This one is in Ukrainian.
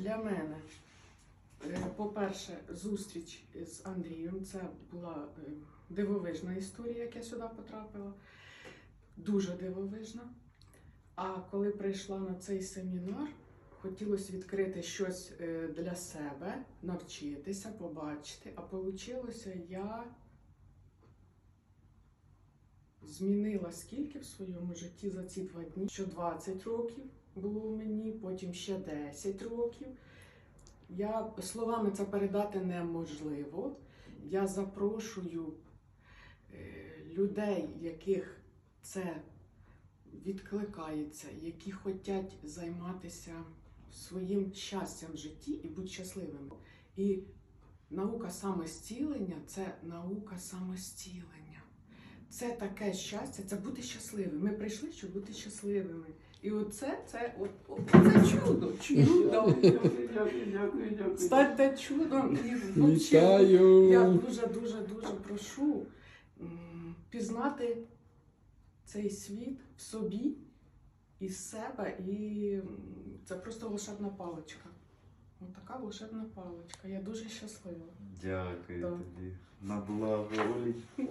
Для мене, е, по-перше, зустріч з Андрієм це була е, дивовижна історія, як я сюди потрапила. Дуже дивовижна. А коли прийшла на цей семінар, хотілося відкрити щось е, для себе, навчитися, побачити. А вийшло, я змінила скільки в своєму житті за ці два дні, що 20 років було мені, потім ще 10 років. Я словами це передати неможливо. Я запрошую е, людей, яких це відкликається, які хочуть займатися своїм щастям в житті і бути щасливими. І наука самостілення це наука самостілення. Це таке щастя, це бути щасливим. Ми прийшли, щоб бути щасливими. І оце це, от, от, це чудо. Чудо. Станьте чудом і Вітаю! я дуже дуже дуже прошу пізнати цей світ в собі і з себе, і це просто волшебна паличка. Ось така волшебна паличка. Я дуже щаслива. Дякую Да. тобі. На благо волі.